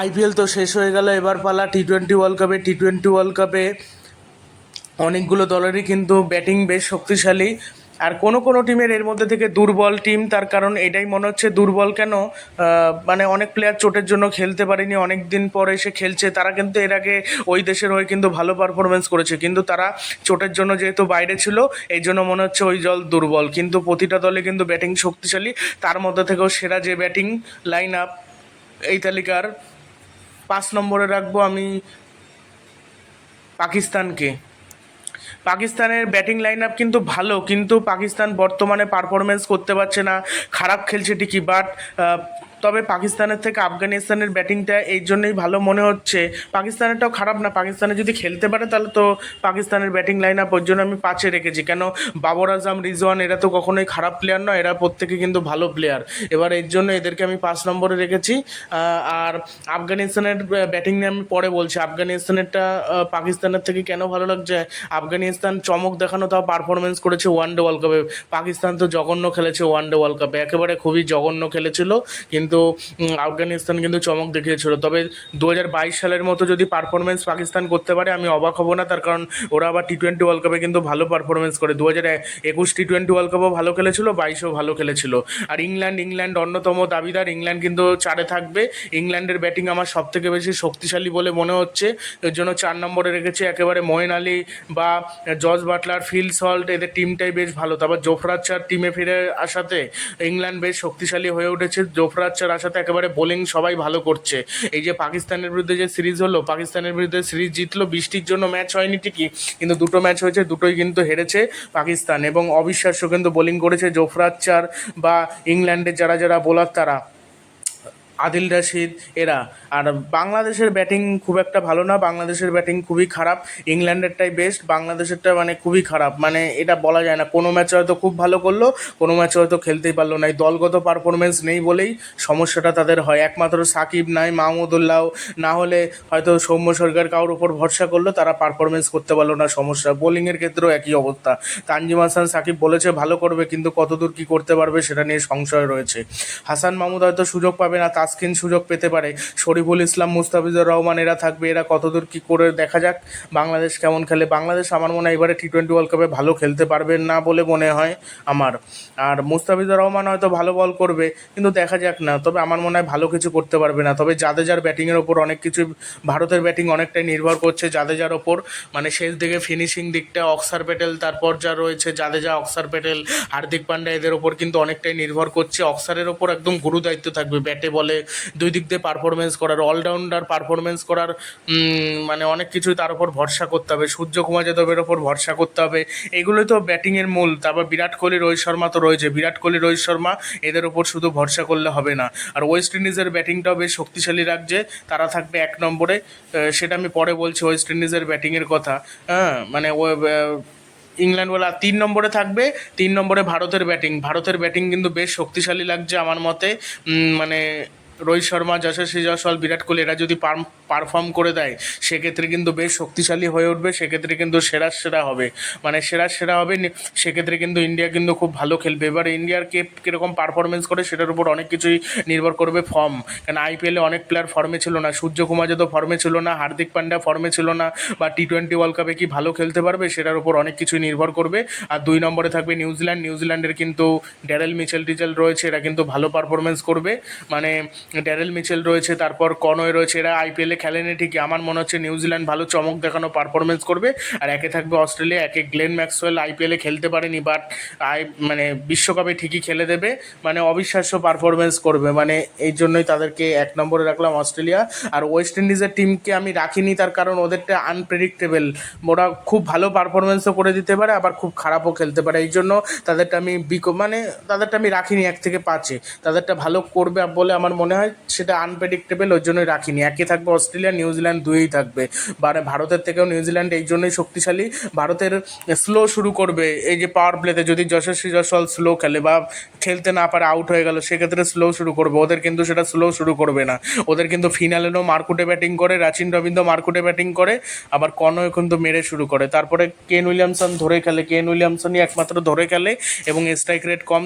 IPL তো শেষ হয়ে গেল, এবার পালা টি টোয়েন্টি ওয়ার্ল্ড কাপে টি টোয়েন্টি ওয়ার্ল্ড কাপে অনেকগুলো দলেরই কিন্তু ব্যাটিং বেশ শক্তিশালী। আর কোনো কোনো টিমের এর মধ্যে থেকে দুর্বল টিম তার কারণ এটাই মনে হচ্ছে দুর্বল কেন? মানে অনেক প্লেয়ার চোটের জন্য খেলতে পারেনি অনেক দিন পরে এসে খেলছে। তারা কিন্তু এর আগে ওই দেশের হয়ে কিন্তু ভালো পারফরমেন্স করেছে। কিন্তু তারা চোটের জন্য যেহেতু বাইরে ছিল, এই জন্য মনে হচ্ছে ওই দল দুর্বল। কিন্তু প্রতিটা দলে কিন্তু ব্যাটিং শক্তিশালী। তার মধ্যে থেকেও সেরা যে ব্যাটিং লাইন আপ এই তালিকার পাঁচ নম্বরে রাখব আমি পাকিস্তানকে। পাকিস্তানের ব্যাটিং লাইন আপ কিন্তু ভালো, কিন্তু পাকিস্তান বর্তমানে পারফরমেন্স করতে পারছে না। খারাপ খেলছে ঠিকই বাট তবে পাকিস্তানের থেকে আফগানিস্তানের ব্যাটিংটা এই জন্যই ভালো মনে হচ্ছে। পাকিস্তানেরটাও খারাপ না, পাকিস্তানে যদি খেলতে পারে তাহলে তো পাকিস্তানের ব্যাটিং লাইন আপ ওর জন্য আমি পাঁচে রেখেছি। কেন? বাবর আজম, রিজওয়ান এরা তো কখনোই খারাপ প্লেয়ার নয়, এরা প্রত্যেকে কিন্তু ভালো প্লেয়ার এবার এর জন্য এদেরকে আমি পাঁচ নম্বরে রেখেছি। আর আফগানিস্তানের ব্যাটিং নিয়ে আমি পরে বলছি। আফগানিস্তানেরটা পাকিস্তানের থেকে কেন ভালো লাগছে? আফগানিস্তান চমক দেখানো তাও পারফরমেন্স করেছে ওয়ান ডে ওয়ার্ল্ড কাপে। পাকিস্তান তো জঘন্য খেলেছে ওয়ান ডে ওয়ার্ল্ড কাপে। একেবারে খুবই জঘন্য খেলেছিল। কিন্তু উম, আফগানিস্তান কিন্তু চমক দেখিয়েছিল। তবে দু হাজার বাইশ সালের মতো যদি পারফরমেন্স পাকিস্তান করতে পারে আমি অবাক হব না। তার কারণ ওরা আবার টি টোয়েন্টি ওয়ার্ল্ড কাপে কিন্তু ভালো পারফরমেন্স করে। দু হাজার একুশ টি টোয়েন্টি ওয়ার্ল্ড কাপও ভালো খেলেছিল বাইশেও ভালো খেলেছিল। আর ইংল্যান্ড ইংল্যান্ড অন্যতম দাবিদার। ইংল্যান্ড কিন্তু চারে থাকবে। ইংল্যান্ডের ব্যাটিং আমার সব থেকে বেশি শক্তিশালী বলে মনে হচ্ছে। এর জন্য চার নম্বরে রেখেছে একেবারে ময়েন আলী বা জর্জ বাটলার ফিল সল্ট। এদের টিমটাই বেশ ভালো। তারপর জোফরাজ চার টিমে ফিরে আসাতে ইংল্যান্ড বেশ শক্তিশালী হয়ে উঠেছে। জোফরাজ চার আসাতে একেবারে বোলিং সবাই ভালো করছে। এই যে পাকিস্তানের বিরুদ্ধে যে সিরিজ হলো, পাকিস্তানের বিরুদ্ধে সিরিজ জিতলো, বৃষ্টির জন্য ম্যাচ হয়নি ঠিকই, কিন্তু দুটো ম্যাচ হয়েছে, দুটোই কিন্তু হেরেছে পাকিস্তান। এবং অবিশ্বাস্য কিন্তু বোলিং করেছে জোফরাজ চার বা ইংল্যান্ডের যারা যারা বোলার তারা। আদিল রাশিদ, এরা। আর বাংলাদেশের ব্যাটিং খুব একটা ভালো না, বাংলাদেশের ব্যাটিং খুবই খারাপ, ইংল্যান্ডেরটাই বেস্ট বাংলাদেশেরটা মানে খুবই খারাপ। মানে এটা বলা যায় না, কোনো ম্যাচে হয়তো খুব ভালো করল, কোনো ম্যাচে হয়তো খেলতেই পারল না। এই দলগত পারফরমেন্স নেই বলেই সমস্যাটা তাদের হয়। একমাত্র সাকিব নাই, মাহমুদুল্লাহ, না হলে হয়তো সৌম্য সরকার কারোর উপর ভরসা করল, তারা পারফরমেন্স করতে পারল না, সমস্যা। বোলিংয়ের ক্ষেত্রেও একই অবস্থা। তানজিম হাসান, সাকিব বলেছে ভালো করবে, কিন্তু কতদূর কী করতে পারবে, সেটা নিয়ে সংশয় রয়েছে। হাসান মাহমুদ হয়তো সুযোগ পাবে না তাসকিন সুযোগ পেতে পারে। শরীফুল ইসলাম, মুস্তাফিজুর রহমান এরা থাকবে। এরা কতদূর কী করে দেখা যাক, বাংলাদেশ কেমন খেলে। বাংলাদেশ আমার মনে হয় এবারে টি টোয়েন্টি ওয়ার্ল্ড কাপে ভালো খেলতে পারবে না বলে মনে হয় আমার। আর মুস্তাফিজুর রহমান হয়তো ভালো বল করবে, কিন্তু দেখা যাক না। তবে আমার মনে হয় ভালো কিছু করতে পারবে না। তবে জাদেজার ব্যাটিংয়ের ওপর অনেক কিছু, ভারতের ব্যাটিং অনেকটাই নির্ভর করছে জাদেজার ওপর। মানে শেষ দিকে ফিনিশিং দিকটা অক্সার প্যাটেল তারপর যা রয়েছে জাদেজা, অক্সার প্যাটেল হার্দিক পান্ডা এদের ওপর কিন্তু অনেকটাই নির্ভর করছে। অক্সারের ওপর একদম গুরু দায়িত্ব থাকবে, ব্যাটে বলে দুই দিক দিয়ে পারফরমেন্স করার অলরাউন্ডার পারফরমেন্স করার মানে অনেক কিছুই তার উপর ভরসা করতে হবে। সূর্যকুমার যাদবের ওপর ভরসা করতে হবে। এগুলোই তো ব্যাটিংয়ের মূল। তারপর বিরাট কোহলি, রোহিত শর্মা তো রয়েছে। বিরাট কোহলি, রোহিত শর্মা এদের ওপর শুধু ভরসা করলে হবে না। আর ওয়েস্ট ইন্ডিজের ব্যাটিংটাও বেশ শক্তিশালী রাখছে। তারা থাকবে এক নম্বরে। সেটা আমি পরে বলছি ওয়েস্ট ইন্ডিজের ব্যাটিংয়ের কথা। হ্যাঁ মানে ইংল্যান্ড বলা তিন নম্বরে থাকবে, তিন নম্বরে ভারতের ব্যাটিং ভারতের ব্যাটিং কিন্তু বেশ শক্তিশালী লাগছে আমার মতে। মানে রোহিত শর্মা যশস্বী জয়সওয়াল বিরাট কোহলি, এরা যদি পারফর্ম করে দেয়, সেক্ষেত্রে কিন্তু বেশ শক্তিশালী হয়ে উঠবে, সেক্ষেত্রে কিন্তু সেরা সেরা হবে। মানে সেরা সেরা হবে সেক্ষেত্রে কিন্তু ইন্ডিয়া কিন্তু খুব ভালো খেলবে। এবার ইন্ডিয়ার কে কীরকম পারফরমেন্স করে, সেটার উপর অনেক কিছুই নির্ভর করবে ফর্ম কারণ আইপিএলে অনেক প্লেয়ার ফর্মে ছিল না সূর্যকুমার যাদব ফর্মে ছিল না, হার্দিক পান্ডা ফর্মে ছিল না, বা টি টোয়েন্টি ওয়ার্ল্ড কাপে কি ভালো খেলতে পারবে, সেটার উপর অনেক কিছুই নির্ভর করবে। আর দুই নম্বরে থাকবে নিউজিল্যান্ড, নিউজিল্যান্ডের কিন্তু ড্যারেল মিচেল টিচেল রয়েছে, এরা কিন্তু ভালো পারফরমেন্স করবে। মানে ড্যারেল মিচেল রয়েছে, তারপর কনয় রয়েছে, এরা আইপিএলে খেলেনি ঠিকই। আমার মনে হচ্ছে নিউজিল্যান্ড ভালো চমক দেখানো পারফরমেন্স করবে। আর একে থাকবে অস্ট্রেলিয়া, একে গ্লেন ম্যাক্সওয়েল আইপিএলে খেলতে পারেনি বাট আই মানে বিশ্বকাপে ঠিকই খেলে দেবে। মানে অবিশ্বাস্য পারফরমেন্স করবে। মানে এই জন্যই তাদেরকে এক নম্বরে রাখলাম অস্ট্রেলিয়া। আর ওয়েস্ট ইন্ডিজের টিমকে আমি রাখিনি, তার কারণ ওদেরটা আনপ্রেডিক্টেবল ওরা খুব ভালো পারফরমেন্সও করে দিতে পারে, আবার খুব খারাপও খেলতে পারে। এই জন্য তাদেরটা আমি বিকো মানে তাদেরটা আমি রাখিনি এক থেকে পাঁচে। তাদেরটা ভালো করবে বলে আমার মনে হয় সেটা আনপ্রেডিক্টেবল ওই জন্যই রাখিনি। একে থাকবে অস্ট্রেলিয়া, নিউজিল্যান্ড দুইই থাকবে। মানে ভারতের থেকেও নিউজিল্যান্ড এই জন্যই শক্তিশালী। ভারতের স্লো শুরু করবে এই যে পাওয়ার প্লেতে যদি যশস্বী জয়সওয়াল স্লো খেলে বা খেলতে না পারে আউট হয়ে গেল, সেক্ষেত্রে স্লো শুরু করবে। ওদের কিন্তু সেটা স্লো শুরু করবে না। ওদের কিন্তু ফিনালেও মার্কুটে ব্যাটিং করে, রাচিন রবীন্দ্র মার্কুটে ব্যাটিং করে, আবার কনও কিন্তু মেরে শুরু করে। তারপরে কেন উইলিয়ামসন ধরে খেলে। কেন উইলিয়ামসনই একমাত্র ধরে খেলে এবং স্ট্রাইক রেট কম,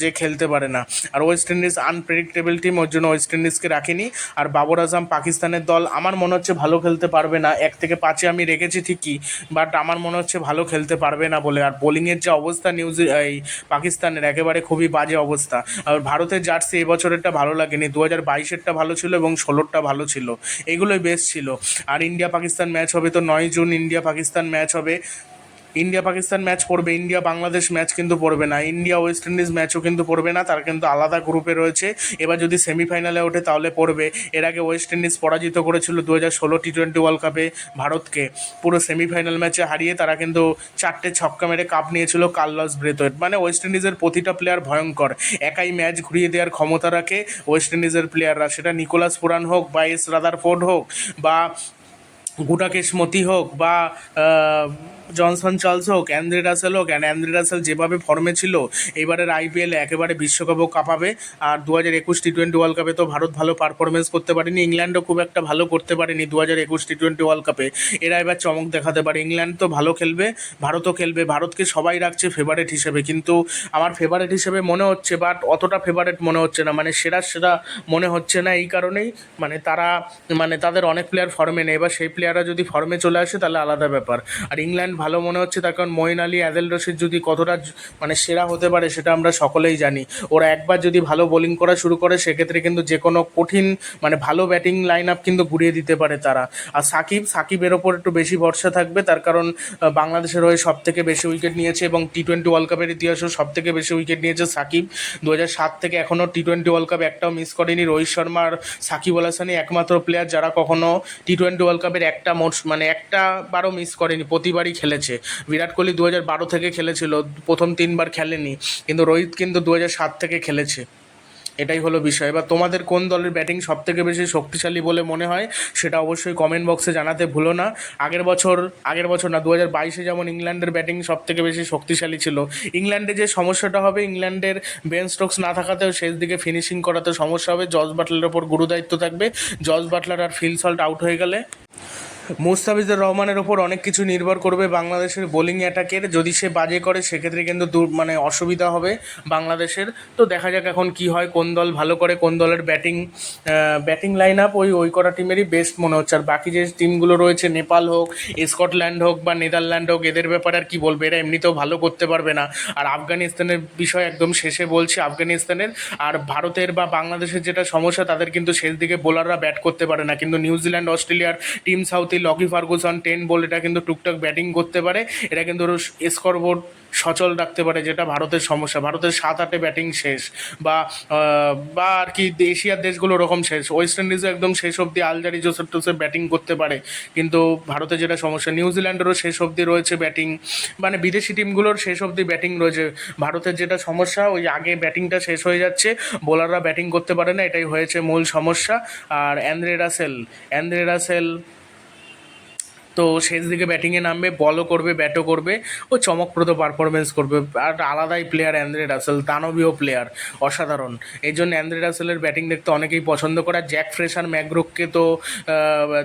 যে খেলতে পারে না। আর ওয়েস্ট ইন্ডিজ আনপ্রেডিক্টেবল টিম ওর জন্য ওয়েস্ট ইন্ডিজকে রাখিনি। আর বাবর আজম পাকিস্তানের দল আমার মনে হচ্ছে ভালো খেলতে পারবে না। এক থেকে পাঁচে আমি রেখেছি ঠিকই বাট আমার মনে হচ্ছে ভালো খেলতে পারবে না বলে। আর বোলিংয়ের যে অবস্থা নিউজ এই পাকিস্তানের, একেবারে খুবই বাজে অবস্থা। আর ভারতের জার্সি এবছরেরটা ভালো লাগেনি। দু হাজার বাইশেরটা ভালো ছিল এবং ষোলোরটা ভালো ছিল। এগুলোই বেস্ট ছিল। আর ইন্ডিয়া পাকিস্তান ম্যাচ হবে তো নয় জুন ইন্ডিয়া পাকিস্তান ম্যাচ হবে। ইন্ডিয়া পাকিস্তান ম্যাচ পড়বে, ইন্ডিয়া বাংলাদেশ ম্যাচ কিন্তু পড়বে না, ইন্ডিয়া ওয়েস্ট ইন্ডিজ ম্যাচও কিন্তু পড়বে না, তার কিন্তু আলাদা গ্রুপে রয়েছে। এবার যদি সেমিফাইনালে ওঠে তাহলে পড়বে। এর আগে ওয়েস্ট ইন্ডিজ পরাজিত করেছিল দু হাজার ষোলো টি টোয়েন্টি ওয়ার্ল্ড কাপে ভারতকে। পুরো সেমিফাইনাল ম্যাচে হারিয়ে তারা কিন্তু চারটে ছক্কা মেরে কাপ নিয়েছিল কার্লস ব্রেথওয়েট। মানে ওয়েস্ট ইন্ডিজের প্রতিটা প্লেয়ার ভয়ঙ্কর। একাই ম্যাচ ঘুরিয়ে দেওয়ার ক্ষমতা রাখে ওয়েস্ট ইন্ডিজের প্লেয়াররা সেটা নিকোলাস পুরান হোক বা এস রাদারফোর্ড হোক বা গুটাকেশ মতি হোক বা জনসন চার্লস হোক, অ্যান্দ্রে রাসেল হোক অ্যান্ড অ্যান্দ্রে রাসেল যেভাবে ফর্মে ছিল, এবারের আইপিএলে একেবারে বিশ্বকাপও কাঁপাবে। আর দু হাজার একুশ টি টোয়েন্টি ওয়ার্ল্ড কাপে তো ভারত ভালো পারফরমেন্স করতে পারেনি, ইংল্যান্ডও খুব একটা ভালো করতে পারেনি দু হাজার একুশ টি টোয়েন্টি ওয়ার্ল্ড কাপে এরা এবার চমক দেখাতে পারে, ইংল্যান্ড তো ভালো খেলবে, ভারতও খেলবে, ভারতকে সবাই রাখছে ফেভারেট হিসেবে। কিন্তু আমার ফেভারেট হিসেবে মনে হচ্ছে বাট অতটা ফেভারেট মনে হচ্ছে না মানে সেরা সেরা মনে হচ্ছে না এই কারণেই মানে তারা মানে তাদের অনেক প্লেয়ার ফর্মে নেই। এবার সেই প্লেয়াররা যদি ফর্মে চলে আসে, তাহলে আলাদা ব্যাপার। আর ইংল্যান্ড ভালো মনে হচ্ছে তার কারণ মঈন আলী আদেল রশিদ যদি কতটা মানে সেরা হতে পারে সেটা আমরা সকলেই জানি। ওরা একবার যদি ভালো বোলিং করা শুরু করে, সেক্ষেত্রে কিন্তু যে কোনো কঠিন মানে ভালো ব্যাটিং লাইন আপ কিন্তু ঘুরিয়ে দিতে পারে তারা। আর সাকিব, সাকিবের ওপর একটু বেশি ভরসা থাকবে, তার কারণ বাংলাদেশের হয়ে সব থেকে বেশি উইকেট নিয়েছে এবং টি টোয়েন্টি ওয়ার্ল্ড কাপের ইতিহাসেও সব থেকে বেশি উইকেট নিয়েছে সাকিব। দু সাত থেকে এখনও টি টোয়েন্টি ওয়ার্ল্ড কাপ একটাও মিস করেনি। রোহিত শর্মা আর সাকিব আল হাসানই একমাত্র প্লেয়ার যারা কখনো টি টোয়েন্টি ওয়ার্ল্ড কাপের একটা মোট মানে একটা বারও মিস করেনি, প্রতিবারই খেলেছে। বিরাট কোহলি দু হাজার বারো থেকে খেলেছিল, প্রথম তিনবার খেলেনি, কিন্তু রোহিত কিন্তু দু হাজার সাত থেকে খেলেছে। এটাই হলো বিষয়। এবার তোমাদের কোন দলের ব্যাটিং সব থেকে বেশি শক্তিশালী বলে মনে হয়, সেটা অবশ্যই কমেন্ট বক্সে জানাতে ভুলো না। আগের বছর আগের বছর না দু হাজার বাইশে যেমন ইংল্যান্ডের ব্যাটিং সব থেকে বেশি শক্তিশালী ছিল, ইংল্যান্ডে যে সমস্যাটা হবে, ইংল্যান্ডের বেন স্টোকস না থাকাতেও শেষ দিকে ফিনিশিং করাতে সমস্যা হবে। জজ বাটলারের ওপর গুরুদায়িত্ব থাকবে। জজ বাটলার আর ফিল সল্ট আউট হয়ে গেলে। মুস্তাফিজুর রহমানের ওপর অনেক কিছু নির্ভর করবে বাংলাদেশের বোলিং অ্যাটাকের। যদি সে বাজে করে, সেক্ষেত্রে কিন্তু দূর মানে অসুবিধা হবে বাংলাদেশের। তো দেখা যাক এখন কি হয়, কোন দল ভালো করে, কোন দলের ব্যাটিং ব্যাটিং লাইন আপ ওই ওই কটা টিমেরই বেস্ট মনে হচ্ছে। আর বাকি যে টিমগুলো রয়েছে, নেপাল হোক, স্কটল্যান্ড হোক বা নেদারল্যান্ড হোক, এদের ব্যাপারে আর কি বলবে? এরা এমনিতেও ভালো করতে পারবে না। আর আফগানিস্তানের বিষয় একদম শেষে বলছি, আফগানিস্তানের। আর ভারতের বা বাংলাদেশের যেটা সমস্যা, তাদের কিন্তু শেষ দিকে বোলাররা ব্যাট করতে পারে না। কিন্তু নিউজিল্যান্ড, অস্ট্রেলিয়ার Tim Southee Lockie Ferguson, ten ball এটা কিন্তু টুকটাক ব্যাটিং করতে পারে। এটা কিন্তু স্কোর বোর্ড সচল রাখতে পারে, যেটা ভারতের সমস্যা। ভারতের সাত আটে ব্যাটিং শেষ বা বা আর কি এশিয়ার দেশগুলো ওরকম শেষ। ওয়েস্ট ইন্ডিজও একদম শেষ অবধি আলজারি, জোসেফ টোসেফ ব্যাটিং করতে পারে। কিন্তু ভারতের যেটা সমস্যা, নিউজিল্যান্ডেরও শেষ অবধি রয়েছে ব্যাটিং। মানে বিদেশি টিমগুলোর শেষ অবধি ব্যাটিং রয়েছে। ভারতের যেটা সমস্যা, ওই আগে ব্যাটিংটা শেষ হয়ে যাচ্ছে। বোলাররা ব্যাটিং করতে পারে না, এটাই হয়েছে মূল সমস্যা। আর অ্যান্দ্রে রাসেল অ্যান্দ্রে রাসেল তো শেষ দিকে ব্যাটিংয়ে নামবে বলও করবে ব্যাটও করবে, ও চমকপ্রদ পারফরমেন্স করবে। আর আলাদাই প্লেয়ার অ্যান্দ্রে রাসেল, দানবীয় প্লেয়ার অসাধারণ। এই জন্য অ্যান্দ্রে রাসেলের ব্যাটিং দেখতে অনেকেই পছন্দ করে। জ্যাক ফ্রেশ আর ম্যাকব্রুককে তো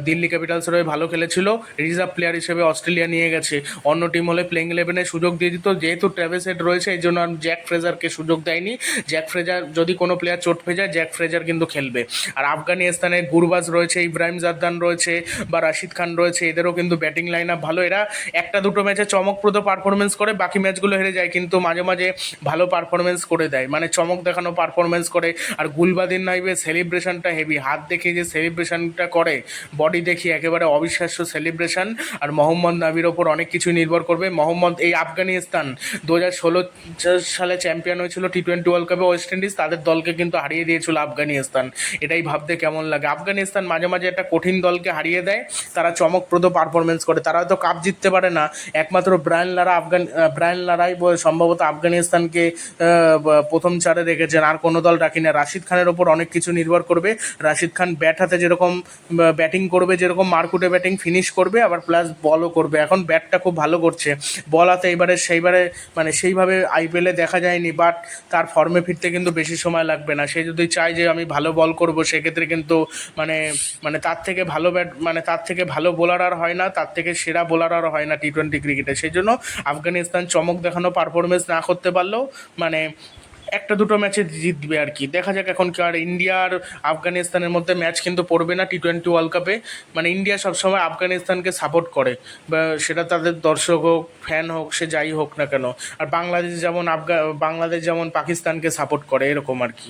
দিল্লি ক্যাপিটালসের হয়ে ভালো খেলেছিল। রিজার্ভ প্লেয়ার হিসেবে অস্ট্রেলিয়া নিয়ে গেছে। অন্য টিম হলে প্লেইং ইলেভেনে সুযোগ দিয়ে দিত। যেহেতু ট্র্যাভেস হেড রয়েছে, এই জন্য জ্যাক ফ্রেজারকে সুযোগ দেয়নি। জ্যাক ফ্রেজার যদি কোনো প্লেয়ার চোট পেয়ে যায়, জ্যাক ফ্রেজার কিন্তু খেলবে। আর আফগানিস্তানে গুরবাজ রয়েছে, ইব্রাহিম জাদ্দান রয়েছে বা রাশিদ খান রয়েছে, এদেরও কিন্তু ব্যাটিং লাইন আপ ভালো। এরা একটা দুটো ম্যাচে চমকপ্রদ পারফরমেন্স করে, বাকি ম্যাচগুলো হেরে যায়, কিন্তু মাঝে মাঝে ভালো পারফরমেন্স করে দেয়। মানে চমক দেখানো পারফরমেন্স করে, আর গুলবাদিন নাইবে সেলিব্রেশনটা হেভি হাত দেখে যে সেলিব্রেশনটা করে বডি দেখি একেবারে অবিশ্বাস্য সেলিব্রেশন আর মোহাম্মদ নাবির ওপর অনেক কিছু নির্ভর করবে। মোহাম্মদ, এই আফগানিস্তান দু হাজার ষোলো সালে চ্যাম্পিয়ন হয়েছিল টি টোয়েন্টি ওয়ার্ল্ড কাপে ওয়েস্ট ইন্ডিজ তাদের দলকে কিন্তু হারিয়ে দিয়েছিল আফগানিস্তান। এটাই ভাবতে কেমন লাগে। আফগানিস্তান মাঝে মাঝে একটা কঠিন দলকে হারিয়ে দেয়। তারা চমকপ্রদ পারফরমেন্স করে। তারা হয়তো কাপ জিততে পারে না। একমাত্র ব্রায়ান লারা আফগান ব্রায়ান লারাই সম্ভবত আফগানিস্তানকে প্রথম চারে রেখেছেন। আর কোনো দল রাখি না। রাশিদ খানের ওপর অনেক কিছু নির্ভর করবে। রাশিদ খান ব্যাট হাতে যেরকম ব্যাটিং করবে, যেরকম মার্কুটে ব্যাটিং ফিনিশ করবে, আবার প্লাস বলও করবে। এখন ব্যাটটা খুব ভালো করছে। বল হাতে এবারে সেইবারে মানে সেইভাবে আইপিএলে দেখা যায়নি বাট তার ফর্মে ফিরতে কিন্তু বেশি সময় লাগবে না। সে যদি চায় যে আমি ভালো বল করব, সেক্ষেত্রে কিন্তু মানে মানে তার থেকে ভালো ব্যাট মানে তার থেকে ভালো বোলার আর হয় না, তার থেকে সেরা বোলার আর হয় না টি টোয়েন্টি ক্রিকেটে সেই জন্য আফগানিস্তান চমক দেখানো পারফরমেন্স না করতে পারলেও মানে একটা দুটো ম্যাচে জিতবে আর কি। দেখা যাক এখন কি, আর ইন্ডিয়া আর আফগানিস্তানের মধ্যে ম্যাচ কিন্তু পড়বে না টি টোয়েন্টি ওয়ার্ল্ড কাপে মানে ইন্ডিয়া সবসময় আফগানিস্তানকে সাপোর্ট করে। বা সেটা তাদের দর্শক হোক ফ্যান হোক, সে যাই হোক না কেন। আর বাংলাদেশ যেমন আফগা বাংলাদেশ যেমন পাকিস্তানকে সাপোর্ট করে, এরকম আর কি।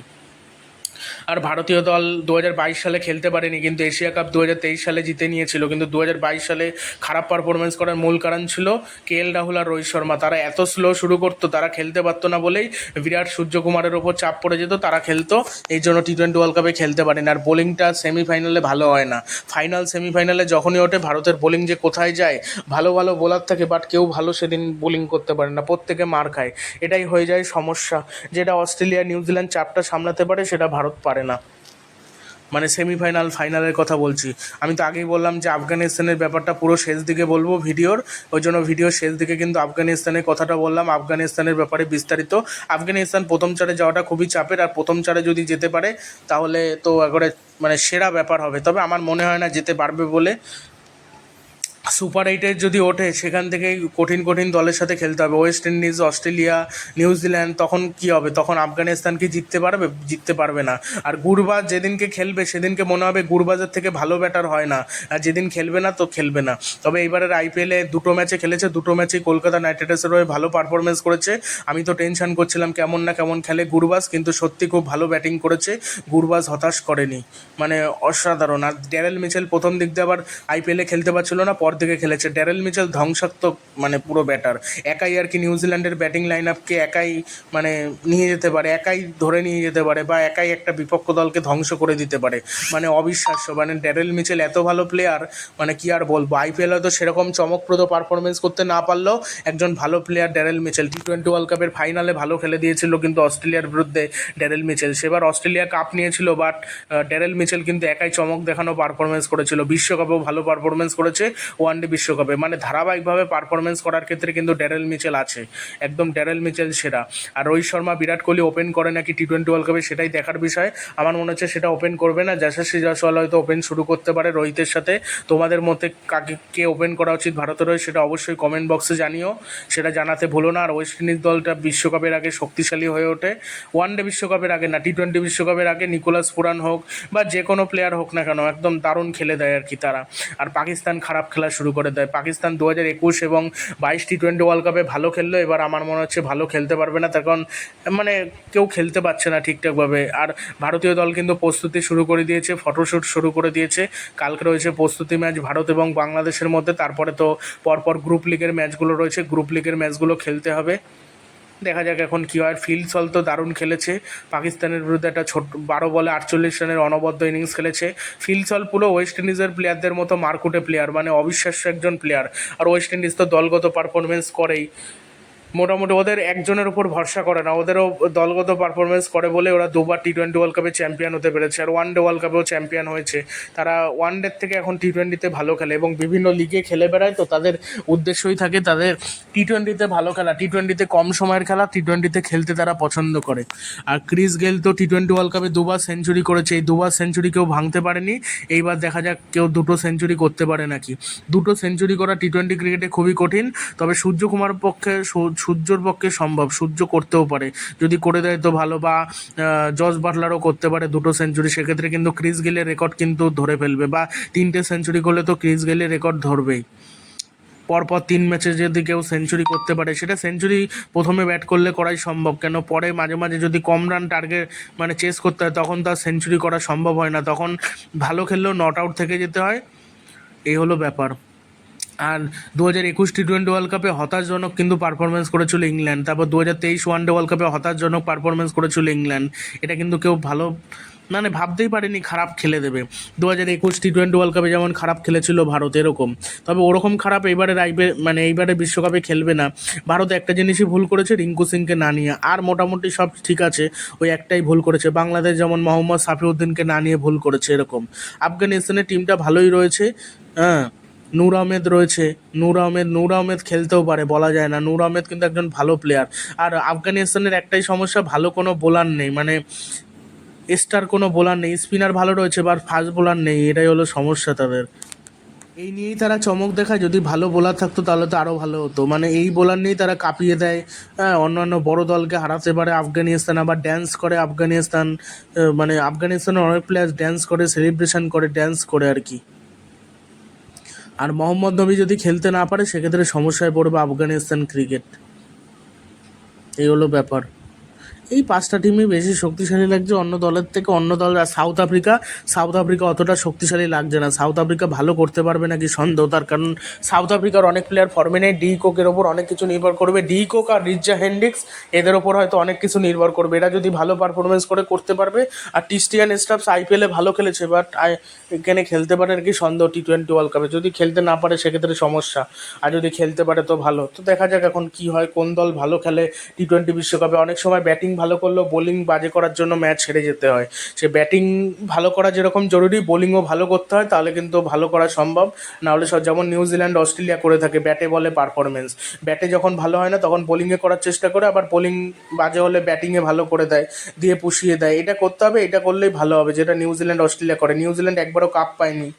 আর ভারতীয় দল দু হাজার বাইশ সালে খেলতে পারেনি, কিন্তু এশিয়া কাপ দু হাজার তেইশ সালে জিতে নিয়েছিল। কিন্তু দু হাজার বাইশ সালে খারাপ পারফরমেন্স করার মূল কারণ ছিল কে এল রাহুল আর রোহিত শর্মা। তারা এত স্লো শুরু করতো, তারা খেলতে পারতো না বলেই বিরাট সূর্যকুমারের ওপর চাপ পড়ে যেত, তারা খেলতো। এই জন্য টি টোয়েন্টি ওয়ার্ল্ড কাপে খেলতে পারেনি। আর বোলিংটা সেমিফাইনালে ভালো হয় না। ফাইনাল সেমিফাইনালে যখনই ওঠে, ভারতের বোলিং যে কোথায় যায়, ভালো ভালো বোলার থাকে বাট কেউ ভালো সেদিন বোলিং করতে পারে না। প্রত্যেকে মার খায়। এটাই হয়ে যায় সমস্যা। যেটা অস্ট্রেলিয়া, নিউজিল্যান্ড চাপটা সামলাতে পারে, সেটা ভারত পারে। না। মানে সেমিফাইনাল ফাইনালের কথা বলছি। আমি তো আগেই বললাম যে আফগানিস্তানের ব্যাপারটা পুরো শেষ দিকে বলব ভিডিওর। ওই জন্য ভিডিওর শেষ দিকে কিন্তু আফগানিস্তানের কথাটা বললাম। আফগানিস্তানের ব্যাপারে বিস্তারিত। আফগানিস্তান প্রথম চারে যাওয়াটা খুবই চাপের। আর প্রথম চারে যদি যেতে পারে, তাহলে তো একবারে মানে সেরা ব্যাপার হবে। তবে আমার মনে হয় না যেতে পারবে বলে সুপার এইটে যদি ওঠে, সেখান থেকেই কঠিন কঠিন দলের সাথে খেলতে হবে। ওয়েস্ট ইন্ডিজ, অস্ট্রেলিয়া, নিউজিল্যান্ড, তখন কি হবে? তখন আফগানিস্তান কি জিততে পারবে? জিততে পারবে না। আর গুরবাজ যেদিনকে খেলবে, সেদিনকে মনে হবে গুরবাজের থেকে ভালো ব্যাটার হয় না। আর যেদিন খেলবে না, তো খেলবে না। তবে এবারের আইপিএলে দুটো ম্যাচে খেলেছে, দুটো ম্যাচেই কলকাতা নাইট রাইডার্সের হয়ে ভালো পারফরমেন্স করেছে। আমি তো টেনশন করছিলাম কেমন না কেমন খেলে গুরবাজ, কিন্তু সত্যি খুব ভালো ব্যাটিং করেছে। গুরবাজ হতাশ করেনি। মানে অসাধারণ। আর ড্যারেল মিচেল প্রথম দিক দিয়ে আবার আইপিএলে খেলতে পারছিল না পর থেকে খেলেছে। ড্যারেল মিচেল ধ্বংসাত্মক মানে পুরো ব্যাটার একাই আর কি নিউজিল্যান্ডের ব্যাটিং লাইন আপকে একাই মানে নিয়ে যেতে পারে, একাই ধরে নিয়ে যেতে পারে বা একাই একটা বিপক্ষ দলকে ধ্বংস করে দিতে পারে। মানে অবিশ্বাস্য মানে ড্যারেল মিচেল এত ভালো প্লেয়ার মানে কি আর বলব? আইপিএল হয়তো সেরকম চমকপ্রদ পারফরমেন্স করতে না পারলেও একজন ভালো player Daryl Mitchell. T twenty world কাপের ফাইনালে ভালো খেলে দিয়েছিল কিন্তু অস্ট্রেলিয়ার বিরুদ্ধে ড্যারেল মিচেল। সেবার অস্ট্রেলিয়া কাপ নিয়েছিল বাট ড্যারেল মিচেল কিন্তু একাই চমক দেখানো পারফরমেন্স করেছিল। বিশ্বকাপেও ভালো পারফরমেন্স করেছে। ওয়ানডে বিশ্বকাপে। মানে ধারাবাহিকভাবে পারফরমেন্স করার ক্ষেত্রে কিন্তু ড্যারেল মিচেল আছে। একদম ড্যারেল মিচেল সেরা। আর রোহিত শর্মা, বিরাট কোহলি ওপেন করে নাকি টি টোয়েন্টি ওয়ার্ল্ড কাপে সেটাই দেখার বিষয়। আমার মনে হচ্ছে সেটা ওপেন করবে না। যশস্বী জয়সওয়াল হয়তো ওপেন শুরু করতে পারে রোহিতের সাথে। তোমাদের মধ্যে কাকে, কে ওপেন করা উচিত ভারতের হয়ে সেটা অবশ্যই কমেন্ট বক্সে জানিও। সেটা জানাতে ভুলো না। আর ওয়েস্ট ইন্ডিজ দলটা বিশ্বকাপের আগে শক্তিশালী হয়ে ওঠে। ওয়ান ডে বিশ্বকাপের আগে না টি টোয়েন্টি বিশ্বকাপের আগে নিকোলাস পুরান হোক বা যে কোনো প্লেয়ার হোক না কেন, একদম দারুণ খেলে দেয় আর কি তারা। আর পাকিস্তান খারাপ খেলা শুরু করে দেয়। পাকিস্তান দু হাজার একুশ এবং বাইশ টি টোয়েন্টি ওয়ার্ল্ড কাপে ভালো খেললো। এবার আমার মনে হচ্ছে ভালো খেলতে পারবে না। তার কারণ মানে কেউ খেলতে পারছে না ঠিকঠাকভাবে। আর ভারতীয় দল কিন্তু প্রস্তুতি শুরু করে দিয়েছে ফটোশ্যুট শুরু করে দিয়েছে। কালকে রয়েছে প্রস্তুতি ম্যাচ ভারত এবং বাংলাদেশের মধ্যে। তারপরে তো পরপর গ্রুপ লিগের ম্যাচগুলো রয়েছে। গ্রুপ লিগের ম্যাচগুলো খেলতে হবে। দেখা যাক এখন কী হয়। ফিল্ড সল তো দারুণ খেলেছে। পাকিস্তানের বিরুদ্ধে একটা ছোট, বারো বলে আটচল্লিশ রানের অনবদ্য ইনিংস খেলেছে। ফিল্ড সল পুরো ওয়েস্ট ইন্ডিজের প্লেয়ারদের মতো মারকুটে প্লেয়ার মানে অবিশ্বাস্য একজন প্লেয়ার আর ওয়েস্ট ইন্ডিজ তো দলগত পারফরমেন্স করেই। মোটামুটি ওদের একজনের উপর ভরসা করে না, ওদেরও দলগত পারফরমেন্স করে বলে ওরা দুবার টি টোয়েন্টি ওয়ার্ল্ড কাপে চ্যাম্পিয়ন হতে পেরেছে আর ওয়ান ডে ওয়ার্ল্ড কাপেও চ্যাম্পিয়ন হয়েছে। তারা ওয়ান ডের থেকে এখন টি টোয়েন্টিতে ভালো খেলে এবং বিভিন্ন লিগে খেলে বেড়ায়, তো তাদের উদ্দেশ্যই থাকে তাদের টি টোয়েন্টিতে ভালো খেলা। টি টোয়েন্টিতে কম সময়ের খেলা টি টোয়েন্টিতে খেলতে তারা পছন্দ করে। আর ক্রিস গেল তো টি টোয়েন্টি ওয়ার্ল্ড কাপে দুবার সেঞ্চুরি করেছে, এই দুবার সেঞ্চুরি কেউ ভাঙতে পারেনি, এইবার দেখা যাক কেউ দুটো সেঞ্চুরি করতে পারে নাকি। দুটো সেঞ্চুরি করা টি টোয়েন্টি ক্রিকেটে খুবই কঠিন, তবে সূর্যকুমার পক্ষে সূর্যর পক্ষে সম্ভব, সূর্য করতেও পারে। যদি করে দেয় তো ভালো, বা জস বাটলারও করতে পারে দুটো সেঞ্চুরি, সেক্ষেত্রে কিন্তু ক্রিস গেলের রেকর্ড কিন্তু ধরে ফেলবে, বা তিনটে সেঞ্চুরি করলে তো ক্রিস গেলের রেকর্ড ধরবেই। পরপর তিন ম্যাচে যদি কেউ সেঞ্চুরি করতে পারে, সেটা সেঞ্চুরি প্রথমে ব্যাট করলে করাই সম্ভব, কেন পরে মাঝে মাঝে যদি কম রান টার্গেট মানে চেস করতে হয়, তখন তার সেঞ্চুরি করা সম্ভব হয় না। তখন ভালো খেললেও নট আউট থেকে যেতে হয়। এই হলো ব্যাপার। আর দু হাজার একুশ টি টোয়েন্টি ওয়ার্ল্ড কাপে হতাশজনক কিন্তু পারফরমেন্স করেছিল ইংল্যান্ড। তারপর দু হাজার তেইশ ওয়ান ডে ওয়ার্ল্ড কাপে হতাশজনক পারফরমেন্স করেছিল ইংল্যান্ড। এটা কিন্তু কেউ ভালো মানে ভাবতেই পারেনি খারাপ খেলে দেবে। দু হাজার একুশ টি টোয়েন্টি ওয়ার্ল্ড কাপে যেমন খারাপ খেলেছিল ভারত, এরকম। তবে ওরকম খারাপ এইবারের আইবে মানে এইবারে বিশ্বকাপে খেলবে না। ভারত একটা জিনিসই ভুল করেছে, রিঙ্কু সিংকে না নিয়ে। আর মোটামুটি সব ঠিক আছে, ওই একটাই ভুল করেছে। বাংলাদেশ যেমন মোহাম্মদ সাফিউদ্দিনকে না নিয়ে ভুল করেছে, এরকম। আফগানিস্তানের টিমটা ভালোই রয়েছে হ্যাঁ। নূর আহমেদ রয়েছে। নূর আহমেদ নূর আহমেদ খেলতেও পারে, বলা যায় না। নূর আহমেদ কিন্তু একজন ভালো প্লেয়ার আর আফগানিস্তানের একটাই সমস্যা, ভালো কোনো বোলার নেই। মানে স্টার কোনো বোলার নেই। স্পিনার ভালো রয়েছে বা ফাস্ট বোলার নেই। এটাই হলো সমস্যা তাদের। এই নিয়েই তারা চমক দেখায়। যদি ভালো বোলার থাকতো, তাহলে তো আরও ভালো হতো। মানে এই বোলার নিয়েই তারা কাঁপিয়ে দেয়। হ্যাঁ অন্যান্য বড় দলকে হারাতে পারে আফগানিস্তান, আবার ড্যান্স করে আফগানিস্তান। মানে আফগানিস্তানের অনেক প্লেয়ার ড্যান্স করে সেলিব্রেশন করে ড্যান্স করে আর কি। আর মোহাম্মদ নবী যদি খেলতে না পারে, সেক্ষেত্রে সমস্যায় পড়বে আফগানিস্তান ক্রিকেট। এই হলো ব্যাপার। এই পাঁচটা টিমই বেশি শক্তিশালী লাগছে। অন্য দলের থেকে অন্য দল, আর সাউথ আফ্রিকা সাউথ আফ্রিকা অতটা শক্তিশালী লাগছে না। সাউথ আফ্রিকা ভালো করতে পারবে নাকি সন্দেহ? তার কারণ সাউথ আফ্রিকার অনেক প্লেয়ার ফর্মে নেই ডি কোকের ওপর অনেক কিছু নির্ভর করবে। ডি কোক আর রিজ্জা হেন্ডিক্স এদের ওপর হয়তো অনেক কিছু নির্ভর করবে। এরা যদি ভালো পারফরমেন্স করে, করতে পারবে। আর টিস্টিয়ান স্টাফস আইপিএলে ভালো খেলেছে বাট এখানে খেলতে পারে আর কি সন্দেহ টি টোয়েন্টি ওয়ার্ল্ড কাপে যদি খেলতে না পারে, সেক্ষেত্রে সমস্যা। আর যদি খেলতে পারে, তো ভালো। তো দেখা যাক এখন কি হয়, কোন দল ভালো খেলে টি টোয়েন্টি বিশ্বকাপে? অনেক সময় ব্যাটিং ভালো করলেও বোলিং বাজে করার জন্য ম্যাচ হেরে যেতে হয়। সে ব্যাটিং ভালো করা যেরকম জরুরি বোলিংও ভালো করতে হয়, তাহলে কিন্তু ভালো করা সম্ভব। নাহলে সব যেমন নিউজিল্যান্ড অস্ট্রেলিয়া করে থাকে ব্যাটে বলে পারফরমেন্স ব্যাটে যখন ভালো হয় না, তখন বোলিংয়ে করার চেষ্টা করে, আবার বোলিং বাজে হলে ব্যাটিংয়ে ভালো করে দেয়, দিয়ে পুষিয়ে দেয়। এটা করতে হবে, এটা করলেই ভালো হবে, যেটা নিউজিল্যান্ড অস্ট্রেলিয়া করে। নিউজিল্যান্ড একবারও কাপ পায়নি।